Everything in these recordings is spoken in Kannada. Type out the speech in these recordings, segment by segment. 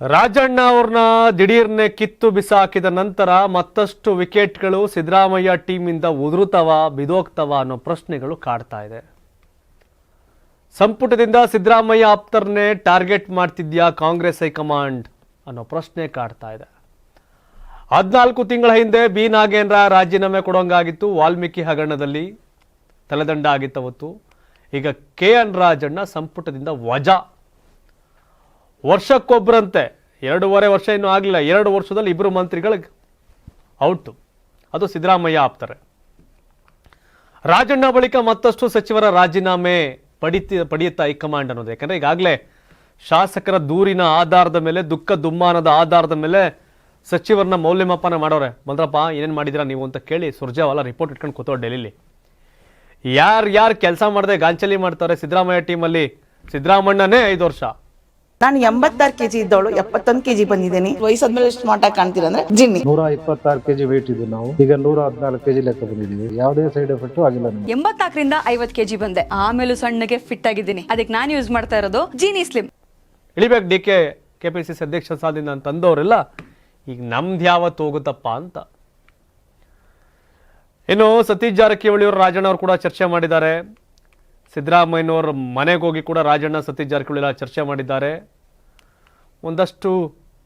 ರಾಜಣ್ಣ ಅವ್ರನ್ನ ದಿಢೀರ್ನೆ ಕಿತ್ತು ಬಿಸಾಕಿದ ನಂತರ ಮತ್ತಷ್ಟು ವಿಕೆಟ್ಗಳು ಸಿದ್ದರಾಮಯ್ಯ ಟೀಮಿಂದ ಉದುರುತ್ತವ ಬಿದೋಗ್ತವ ಅನ್ನೋ ಪ್ರಶ್ನೆಗಳು ಕಾಡ್ತಾ ಇದೆ. ಸಂಪುಟದಿಂದ ಸಿದ್ದರಾಮಯ್ಯ ಆಪ್ತರ್ನೇ ಟಾರ್ಗೆಟ್ ಮಾಡ್ತಿದ್ಯಾ ಕಾಂಗ್ರೆಸ್ ಹೈಕಮಾಂಡ್ ಅನ್ನೋ ಪ್ರಶ್ನೆ ಕಾಡ್ತಾ ಇದೆ. ಹದಿನಾಲ್ಕು ತಿಂಗಳ ಹಿಂದೆ ಬಿ. ನಾಗೇಂದ್ರ ರಾಜೀನಾಮೆ ಕೊಡೋಂಗಾಗಿತ್ತು ವಾಲ್ಮೀಕಿ ಹಗರಣದಲ್ಲಿ. ತಲೆದಂಡ ಆಗಿತ್ತು ಅವತ್ತು ಈಗ ಕೆ. ಎನ್. ರಾಜಣ್ಣ ಸಂಪುಟದಿಂದ ವಜಾ ವರ್ಷಕ್ಕೊಬ್ಬರಂತೆ ಎರಡೂವರೆ ವರ್ಷ ಇನ್ನೂ ಆಗಲಿಲ್ಲ, ಎರಡು ವರ್ಷದಲ್ಲಿ ಇಬ್ಬರು ಮಂತ್ರಿಗಳಿಗೆ ಔಟು. ಅದು ಸಿದ್ದರಾಮಯ್ಯ ಆಪ್ತಾರೆ. ರಾಜಣ್ಣ ಬಳಿಕ ಮತ್ತಷ್ಟು ಸಚಿವರ ರಾಜೀನಾಮೆ ಪಡಿತ, ಪಡೆಯುತ್ತಾ ಹೈಕಮಾಂಡ್ ಅನ್ನೋದು. ಯಾಕಂದರೆ ಈಗಾಗಲೇ ಶಾಸಕರ ದೂರಿನ ಆಧಾರದ ಮೇಲೆ, ದುಃಖ ದುಮ್ಮಾನದ ಆಧಾರದ ಮೇಲೆ ಸಚಿವರನ್ನ ಮೌಲ್ಯಮಾಪನ ಮಾಡೋರೆ. ಬಂದ್ರಪ್ಪ ಏನೇನು ಮಾಡಿದಿರಾ ನೀವು ಅಂತ ಕೇಳಿ ಸುರ್ಜೇವಾಲ ರಿಪೋರ್ಟ್ ಇಟ್ಕೊಂಡು ಕೂತೋ ಡೆಲ್ಲಿಲಿ. ಯಾರು ಯಾರು ಕೆಲಸ ಮಾಡದೆ ಗಾಂಚಲಿ ಮಾಡ್ತಾರೆ ಸಿದ್ದರಾಮಯ್ಯ ಟೀಮಲ್ಲಿ ಸಿದ್ದರಾಮಣ್ಣನೇ ಐದು ವರ್ಷ. ನಾನು ಎಂಬತ್ತಾರು ಕೆಜಿ ಇದ್ದವಳು ಎಪ್ಪತ್ತೊಂದು ಕೆಜಿ ಬಂದಿದ್ದೀನಿ. ವಯಸ್ಸಾದ್ಮೇಲೆ ಎಷ್ಟು ಮಾಟ ಕಾಣ್ತೀರಾ ಅಂದ್ರೆ ಜಿನ್ನಿ. ನೂರ ಇಪ್ಪತ್ತಾರು ಕೆಜಿ ವೇಟ್ ಇದ್ದು ನಾವು. ಈಗ ನೂರ ಹದಿನಾಲ್ಕು ಕೆಜಿ ಲೆಕ್ಕ ಬಂದಿದ್ದೀವಿ. ಯಾವುದೇ ಸೈಡ್ ಎಫೆಕ್ಟ್ ಆಗಿಲ್ಲ ನಮಗೆ. ಎಂಬತ್ನಾಲ್ಕರಿಂದ ಐವತ್ ಕೆಜಿ ಬಂದೆ. ಆಮೇಲೂ ಸಣ್ಣಗೆ ಫಿಟ್ ಆಗಿದ್ದೀನಿ. ಅದಕ್ಕೆ ನಾನು ಯೂಸ್ ಮಾಡ್ತಾ ಇರೋದು Jeeni slim ಇಳಿಬೇಕು D K K P C C ಅಧ್ಯಕ್ಷ ಸಾಲಿನ ಅಂತ ಅಂದವರೆಲ್ಲ ಈಗ ನಮ್ದು ಯಾವತ್ತು ಹೋಗುತ್ತಪ್ಪ ಅಂತ. ಇನ್ನು ಸತೀಶ್ ಜಾರಕಿಹೊಳಿ ಅವರು ರಾಜಣ್ಣ ಅವರು ಕೂಡ ಚರ್ಚೆ ಮಾಡಿದ್ದಾರೆ. ಸಿದ್ದರಾಮಯ್ಯನವ್ರ ಮನೆಗೆ ಹೋಗಿ ಕೂಡ ರಾಜಣ್ಣ ಸತೀಶ್ ಜಾರಕಿಹೊಳಿ ಚರ್ಚೆ ಮಾಡಿದ್ದಾರೆ. ಒಂದಷ್ಟು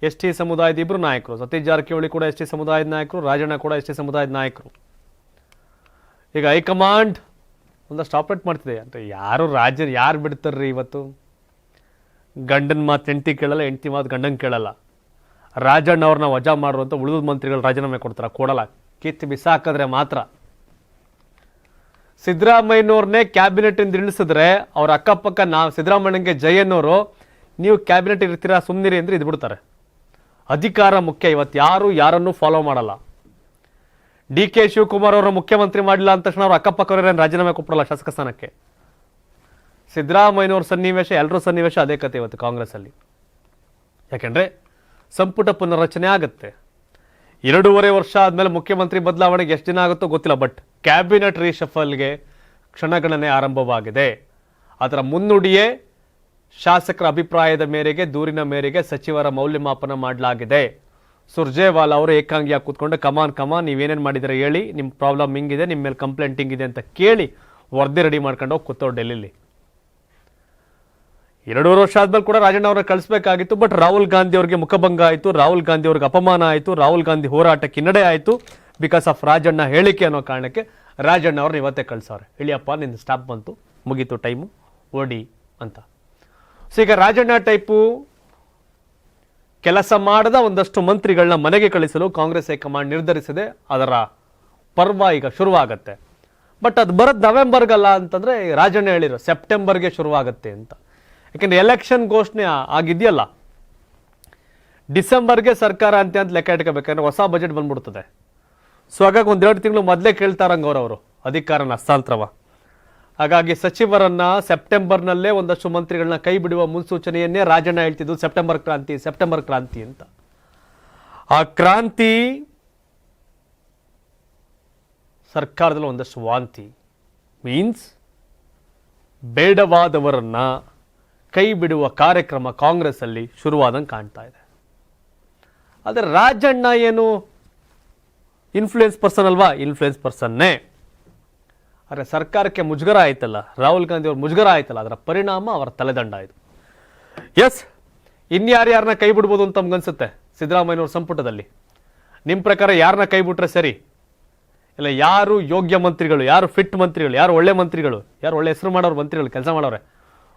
ಎಸ್ ಟಿ ಸಮುದಾಯದ ಇಬ್ಬರು ನಾಯಕರು, ಸತೀಶ್ ಜಾರಕಿಹೊಳಿ ಕೂಡ ಎಸ್ ಟಿ ಸಮುದಾಯದ ನಾಯಕರು, ರಾಜಣ್ಣ ಕೂಡ ಎಸ್ ಟಿ ಸಮುದಾಯದ ನಾಯಕರು. ಈಗ ಹೈಕಮಾಂಡ್ ಒಂದಷ್ಟು ಆಪ್ರೇಟ್ ಮಾಡ್ತಿದೆ. ಅಂತ ಯಾರು ರಾಜ್ಯ ಯಾರು ಬಿಡ್ತಾರ್ರಿ ಇವತ್ತು? ಗಂಡನ ಮಾತು ಹೆಂಡತಿ ಕೇಳಲ್ಲ, ಹೆಂಡತಿ ಮಾತು ಗಂಡನ ಕೇಳಲ್ಲ. ರಾಜಣ್ಣ ಅವ್ರನ್ನ ವಜಾ ಮಾಡುವಂಥ ಉಳಿದ ಮಂತ್ರಿಗಳು ರಾಜೀನಾಮೆ ಕೊಡ್ತಾರೆ, ಕೊಡಲ್ಲ. ಕಿತ್ತು ಬಿಸಾಕಿದ್ರೆ ಮಾತ್ರ. ಸಿದ್ದರಾಮಯ್ಯನವ್ರನ್ನೇ ಕ್ಯಾಬಿನೆಟ್ ಇಳಿಸಿದ್ರೆ ಅವ್ರ ಅಕ್ಕಪಕ್ಕ ನಾ ಸಿದ್ದರಾಮಯ್ಯನಿಗೆ ಜಯನ್ನವರು ನೀವು ಕ್ಯಾಬಿನೆಟ್ ಇರ್ತೀರಾ ಸುಮ್ಮನಿರಿ ಅಂದ್ರೆ ಇದು ಬಿಡ್ತಾರೆ. ಅಧಿಕಾರ ಮುಖ್ಯ ಇವತ್ತು ಯಾರು ಯಾರನ್ನು ಫಾಲೋ ಮಾಡಲ್ಲ. ಡಿ ಕೆ ಶಿವಕುಮಾರ್ ಅವರು ಮುಖ್ಯಮಂತ್ರಿ ಮಾಡಿಲ್ಲ ಅಂದ ತಕ್ಷಣ ಅವ್ರ ಅಕ್ಕಪಕ್ಕವರೇನು ರಾಜೀನಾಮೆ ಕೊಟ್ಬಿಡಲ್ಲ ಶಾಸಕ ಸ್ಥಾನಕ್ಕೆ? ಸಿದ್ದರಾಮಯ್ಯನವ್ರ ಸನ್ನಿವೇಶ ಎಲ್ಲರೂ ಸನ್ನಿವೇಶ ಅದೇ ಕತೆ ಇವತ್ತು ಕಾಂಗ್ರೆಸ್ಸಲ್ಲಿ. ಯಾಕೆಂದ್ರೆ ಸಂಪುಟ ಪುನರ್ರಚನೆ ಆಗುತ್ತೆ. ಎರಡೂವರೆ ವರ್ಷ ಆದಮೇಲೆ ಮುಖ್ಯಮಂತ್ರಿ ಬದಲಾವಣೆಗೆ ಎಷ್ಟು ದಿನ ಆಗುತ್ತೋ ಗೊತ್ತಿಲ್ಲ ಬಟ್ ಕ್ಯಾಬಿನೆಟ್ ರೀಶಫಲ್ಗೆ ಕ್ಷಣಗಣನೆ ಆರಂಭವಾಗಿದೆ. ಅದರ ಮುನ್ನುಡಿಯೇ ಶಾಸಕರ ಅಭಿಪ್ರಾಯದ ಮೇರೆಗೆ, ದೂರಿನ ಮೇರೆಗೆ ಸಚಿವರ ಮೌಲ್ಯಮಾಪನ ಮಾಡಲಾಗಿದೆ. ಸುರ್ಜೇವಾಲ್ ಅವರು ಏಕಾಂಗಿಯಾಗಿ ಕೂತ್ಕೊಂಡು ಕಮಾನ್ ಕಮಾನ್ ನೀವೇನೇನು ಮಾಡಿದರೆ ಹೇಳಿ ನಿಮ್ಮ ಪ್ರಾಬ್ಲಮ್ ಹಿಂಗಿದೆ ನಿಮ್ಮ ಮೇಲೆ ಕಂಪ್ಲೇಂಟ್ ಹಿಂಗಿದೆ ಅಂತ ಕೇಳಿ, ವರದಿ ರೆಡಿ ಮಾಡ್ಕೊಂಡು ಹೋಗಿ ಕೂತವ್ರು ಡೆಲ್ಲಿಲಿ. ಎರಡೂವರೆ ವರ್ಷ ಆದ್ಮೇಲೆ ಕೂಡ ರಾಜಣ್ಣ ಅವ್ರನ್ನ ಕಳಿಸಬೇಕಾಗಿತ್ತು ಬಟ್ ರಾಹುಲ್ ಗಾಂಧಿ ಅವರಿಗೆ ಮುಖಭಂಗ ಆಯಿತು, ರಾಹುಲ್ ಗಾಂಧಿ ಅವ್ರಿಗೆ ಅಪಮಾನ ಆಯಿತು, ರಾಹುಲ್ ಗಾಂಧಿ ಹೋರಾಟಕ್ಕೆ ಹಿನ್ನಡೆ ಆಯಿತು ಬಿಕಾಸ್ ಆಫ್ ರಾಜಣ್ಣ ಹೇಳಿಕೆ ಅನ್ನೋ ಕಾರಣಕ್ಕೆ ರಾಜಣ್ಣ ಅವ್ರನ್ನ ಇವತ್ತೇ ಕಳ್ಸವ್ರೆ. ಇಳಿಯಪ್ಪ, ನಿನ್ನ ಸ್ಟಾಪ್ ಬಂತು, ಮುಗೀತು ಟೈಮು ಓಡಿ ಅಂತ. ಸೊ ಈಗ ರಾಜಣ್ಣ ಟೈಪು ಕೆಲಸ ಮಾಡದ ಒಂದಷ್ಟು ಮಂತ್ರಿಗಳನ್ನ ಮನೆಗೆ ಕಳಿಸಲು ಕಾಂಗ್ರೆಸ್ ಹೈಕಮಾಂಡ್ ನಿರ್ಧರಿಸಿದೆ, ಅದರ ಪರ್ವ ಈಗ ಶುರುವಾಗತ್ತೆ. ಬಟ್ ಅದು ಬರೋದು ನವೆಂಬರ್ಗಲ್ಲ ಅಂತಂದರೆ, ರಾಜಣ್ಣ ಹೇಳಿರೋ ಸೆಪ್ಟೆಂಬರ್ಗೆ ಶುರುವಾಗತ್ತೆ ಅಂತ. ಯಾಕಂದ್ರೆ ಎಲೆಕ್ಷನ್ ಘೋಷಣೆ ಆಗಿದೆಯಲ್ಲ. ಡಿಸೆಂಬರ್ಗೆ ಸರ್ಕಾರ ಅಂತ ಅಂತ ಲೆಕ್ಕ ಇಟ್ಕೋಬೇಕಂದ್ರೆ ಹೊಸ ಬಜೆಟ್ ಬಂದ್ಬಿಡ್ತದೆ. ಸೊ ಹಾಗಾಗಿ ಒಂದೆರಡು ತಿಂಗಳು ಮೊದಲೇ ಕೇಳ್ತಾರಂಗ ಅವರು ಅಧಿಕಾರನ, ಹಸ್ತಾಂತರವ. ಹಾಗಾಗಿ ಸಚಿವರನ್ನ ಸೆಪ್ಟೆಂಬರ್ನಲ್ಲೇ ಒಂದಷ್ಟು ಮಂತ್ರಿಗಳನ್ನ ಕೈ ಬಿಡುವ ಮುನ್ಸೂಚನೆಯನ್ನೇ ರಾಜಣ್ಣ ಹೇಳ್ತಿದ್ದು ಸೆಪ್ಟೆಂಬರ್ ಕ್ರಾಂತಿ ಸೆಪ್ಟೆಂಬರ್ ಕ್ರಾಂತಿ ಅಂತ. ಆ ಕ್ರಾಂತಿ ಸರ್ಕಾರದಲ್ಲಿ ಒಂದಷ್ಟು ವಾಂತಿ. ಮೀನ್ಸ್ ಬೇಡವಾದವರನ್ನ ಕೈ ಬಿಡುವ ಕಾರ್ಯಕ್ರಮ ಕಾಂಗ್ರೆಸ್ ಅಲ್ಲಿ ಶುರುವಾದಂಗೆ ಕಾಣ್ತಾ ಇದೆ. ಆದರೆ ರಾಜಣ್ಣ ಏನು ಇನ್ಫ್ಲೂಯೆನ್ಸ್ ಪರ್ಸನ್ ಅಲ್ವಾ? ಇನ್ಫ್ಲೂಯೆನ್ಸ್ ಪರ್ಸನ್ನೇ ಆದರೆ ಸರ್ಕಾರಕ್ಕೆ ಮುಜುಗರ ಆಯ್ತಲ್ಲ? ರಾಹುಲ್ ಗಾಂಧಿ ಅವ್ರ ಮುಜುಗರ ಆಯ್ತಲ್ಲ? ಅದರ ಪರಿಣಾಮ ಅವರ ತಲೆದಂಡ ಆಯಿತು ಎಸ್ ಇನ್ಯಾರ್ಯಾರನ್ನ ಕೈ ಬಿಡ್ಬೋದು ಅಂತ ನಮ್ಗನ್ಸುತ್ತೆ ಸಿದ್ದರಾಮಯ್ಯನವ್ರ ಸಂಪುಟದಲ್ಲಿ. ನಿಮ್ಮ ಪ್ರಕಾರ ಯಾರನ್ನ ಕೈ ಬಿಟ್ರೆ ಸರಿ? ಇಲ್ಲ, ಯಾರು ಯೋಗ್ಯ ಮಂತ್ರಿಗಳು, ಯಾರು ಫಿಟ್ ಮಂತ್ರಿಗಳು, ಯಾರು ಒಳ್ಳೆ ಮಂತ್ರಿಗಳು, ಯಾರು ಒಳ್ಳೆ ಹೆಸರು ಮಾಡೋರು ಮಂತ್ರಿಗಳು, ಕೆಲಸ ಮಾಡೋರೆ?